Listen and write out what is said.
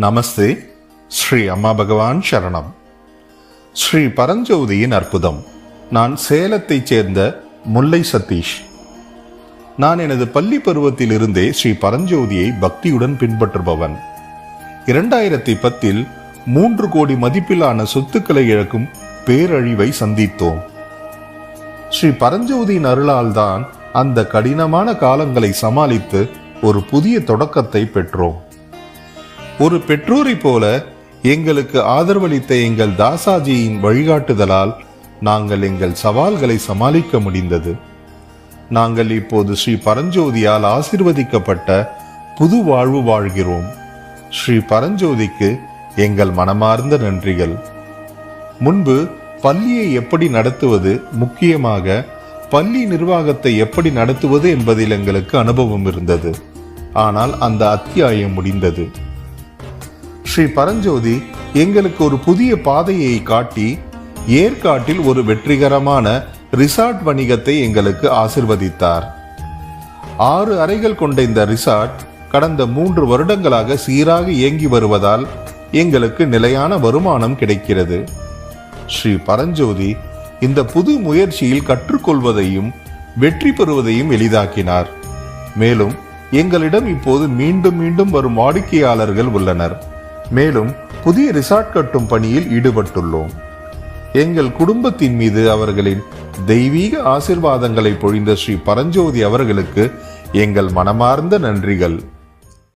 நமஸ்தே ஸ்ரீ அம்மா பகவான் சரணம். ஸ்ரீ பரஞ்சோதியின் அற்புதம். நான் சேலத்தைச் சேர்ந்த முல்லை சதீஷ். நான் எனது பள்ளி பருவத்திலிருந்தே ஸ்ரீ பரஞ்சோதியை பக்தியுடன் பின்பற்றுபவன். இரண்டாயிரத்தி பத்தில் மூன்று கோடி மதிப்பிலான சொத்துக்களை இழக்கும் பேரழிவை சந்தித்தோம். ஸ்ரீ பரஞ்சோதியின் அருளால் தான் அந்த கடினமான காலங்களை சமாளித்து ஒரு புதிய தொடக்கத்தை பெற்றோம். ஒரு பெற்றோரைப் போல எங்களுக்கு ஆதரவளித்த எங்கள் தாசாஜியின் வழிகாட்டுதலால் நாங்கள் எங்கள் சவால்களை சமாளிக்க முடிந்தது. நாங்கள் இப்போது ஸ்ரீ பரஞ்சோதியால் ஆசிர்வதிக்கப்பட்ட புது வாழ்வு வாழ்கிறோம். ஸ்ரீ பரஞ்சோதிக்கு எங்கள் மனமார்ந்த நன்றிகள். முன்பு பள்ளியை எப்படி நடத்துவது முக்கியமாக பள்ளி நிர்வாகத்தை எப்படி நடத்துவது என்பதில் எங்களுக்கு அனுபவம் இருந்தது. ஆனால் அந்த அத்தியாயம் முடிந்தது. ஸ்ரீ பரஞ்சோதி எங்களுக்கு ஒரு புதிய பாதையை காட்டி ஏற்காட்டில் ஒரு வெற்றிகரமான ரிசார்ட் வணிகத்தை எங்களுக்கு ஆசிர்வதித்தார். ஆறு அறைகள் கொண்ட இந்த ரிசார்ட் கடந்த மூன்று வருடங்களாக சீராக இயங்கி வருவதால் எங்களுக்கு நிலையான வருமானம் கிடைக்கிறது. ஸ்ரீ பரஞ்சோதி இந்த புது முயற்சியில் கற்றுக்கொள்வதையும் வெற்றி பெறுவதையும் எளிதாக்கினார். மேலும் எங்களிடம் இப்போது மீண்டும் மீண்டும் வரும் வாடிக்கையாளர்கள் உள்ளனர். மேலும் புதிய ரிசார்ட் கட்டும் பணியில் ஈடுபட்டுள்ளோம். எங்கள் குடும்பத்தின் மீது அவர்களின் தெய்வீக ஆசிர்வாதங்களை பொழிந்த ஸ்ரீ பரஞ்சோதி அவர்களுக்கு எங்கள் மனமார்ந்த நன்றிகள்.